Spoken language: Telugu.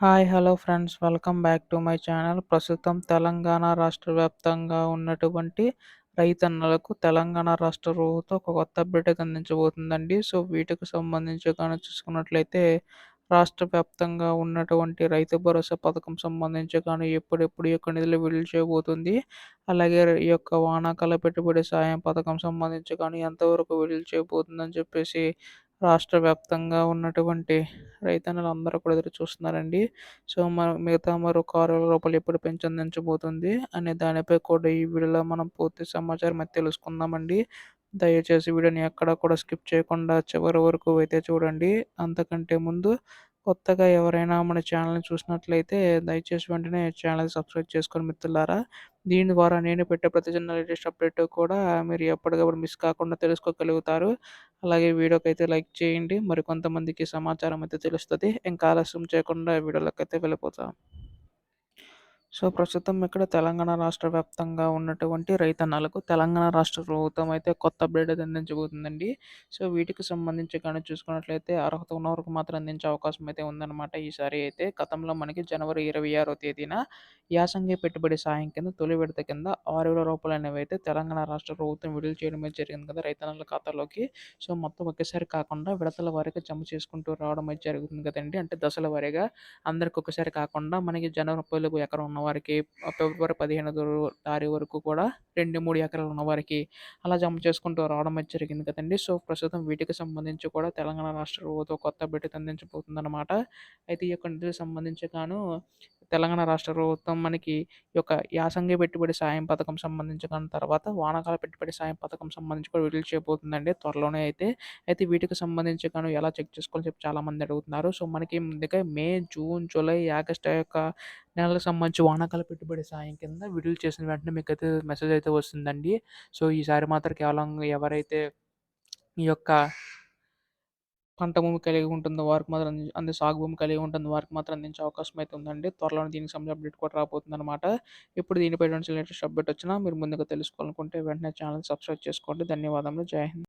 Hi hello friends. Welcome back to my channel. ప్రస్తుతం తెలంగాణ రాష్ట్ర వ్యాప్తంగా ఉన్నటువంటి రైతన్నలకు తెలంగాణ రాష్ట్ర ప్రభుత్వం ఒక కొత్త అప్డేట్ అందించబోతుందండి. సో వీటికి సంబంధించి కానీ చూసుకున్నట్లయితే రాష్ట్ర వ్యాప్తంగా ఉన్నటువంటి రైతు భరోసా పథకం సంబంధించి కానీ ఎప్పుడెప్పుడు ఈ యొక్క నిధులు విడుదల చేయబోతుంది. అలాగే ఈ యొక్క వానాకాల పెట్టుబడి సాయం పథకం సంబంధించి కానీ ఎంతవరకు విడుదల చేయబోతుందని చెప్పేసి రాష్ట్ర వ్యాప్తంగా ఉన్నటువంటి రైతన్నలందరూ కూడా ఎదురు చూస్తున్నారండి. సో మన మిగతా మరో కారు రూపాయలు ఎప్పుడు పెంచందించబోతుంది అనే దానిపై కూడా ఈ వీడియోలో మనం పూర్తి సమాచారం అయితే తెలుసుకుందామండి. దయచేసి వీడియోని ఎక్కడ కూడా స్కిప్ చేయకుండా చివరి వరకు అయితే చూడండి. అంతకంటే ముందు కొత్తగా ఎవరైనా మన ఛానల్ని చూసినట్లయితే దయచేసి వెంటనే ఛానల్ సబ్స్క్రైబ్ చేసుకొని మిత్రులారా. దీని ద్వారా నేను పెట్టే ప్రతి చిన్న లేటెస్ట్ అప్డేట్ కూడా మీరు ఎప్పటికప్పుడు మిస్ కాకుండా తెలుసుకోగలుగుతారు. అలాగే వీడియోకి అయితే లైక్ చేయండి. మరి కొంతమందికి సమాచారం అయితే తెలుస్తుంది. ఇంకా ఆలస్యం చేయకుండా వీడియోలోకి అయితే వెళ్ళిపోతాం. సో ప్రస్తుతం ఇక్కడ తెలంగాణ రాష్ట్ర వ్యాప్తంగా ఉన్నటువంటి రైతన్నలకు తెలంగాణ రాష్ట్ర ప్రభుత్వం అయితే కొత్త అప్డేట్ అయితే అందించబోతుందండి. సో వీటికి సంబంధించి కానీ చూసుకున్నట్లయితే అర్హత ఉన్న వరకు మాత్రం అందించే అవకాశం అయితే ఉందన్నమాట. ఈసారి అయితే గతంలో మనకి జనవరి ఇరవై ఆరో తేదీన యాసంగి పెట్టుబడి సాయం కింద తొలి విడత కింద ఆరు వేల రూపాయలు అనేవి అయితే తెలంగాణ రాష్ట్ర ప్రభుత్వం విడుదల చేయడం జరిగింది కదా రైతన్నల ఖాతాలోకి. సో మొత్తం ఒకేసారి కాకుండా విడతల వారీగా జమ చేసుకుంటూ రావడం అయితే జరుగుతుంది కదండి. అంటే దశల వారీగా అందరికి ఒకసారి కాకుండా మనకి జనవరి ముప్పై ఎకరం ఉన్న ఉన్నవారికి ఫిబ్రవరి పదిహేను తారీఖు వరకు కూడా రెండు మూడు ఎకరాలు ఉన్నవారికి అలా జమ చేసుకుంటూ రావడం అయితే జరిగింది కదండి. సో ప్రస్తుతం వీటికి సంబంధించి కూడా తెలంగాణ రాష్ట్ర ప్రభుత్వం కొత్త బిడ్డ అందించబోతుందన్నమాట అయితే ఈ యొక్క నిధులకు సంబంధించి గాను తెలంగాణ రాష్ట్ర ప్రభుత్వం మనకి ఈ యొక్క యాసంగి పెట్టుబడి సాయం పథకం సంబంధించి కానీ తర్వాత వానాకాల పెట్టుబడి సాయం పథకం సంబంధించి కూడా విడుదల చేయబోతుందండి త్వరలోనే అయితే. అయితే వీటికి సంబంధించి కానీ ఎలా చెక్ చేసుకోవాలని చెప్పి చాలామంది అడుగుతున్నారు. సో మనకి ముందుగా మే జూన్ జూలై ఆగస్ట్ యొక్క నెలలకు సంబంధించి వానాకాల పెట్టుబడి సాయం కింద విడుదల చేసిన వెంటనే మీకు అయితే మెసేజ్ అయితే వస్తుందండి. సో ఈసారి మాత్రం కేవలం ఎవరైతే ఈ యొక్క పంట భూమి కలిగి ఉంటుందో వారికి మాత్రం అంది సాగు భూమి కలిగి ఉంటుంది వారికి మాత్రం అందించే అవకాశం అయితే ఉందండి. త్వరలోనే దీనికి సంబంధించి అప్డేట్ కూడా రాబోతుంది అనమాట ఇప్పుడు దీనిపై లేటెస్ట్ అప్డేట్ వచ్చినా మీరు ముందుగా తెలుసుకోవాలనుకుంటే వెంటనే ఛానల్ సబ్స్క్రైబ్ చేసుకోండి. ధన్యవాదములు. జై హింద్.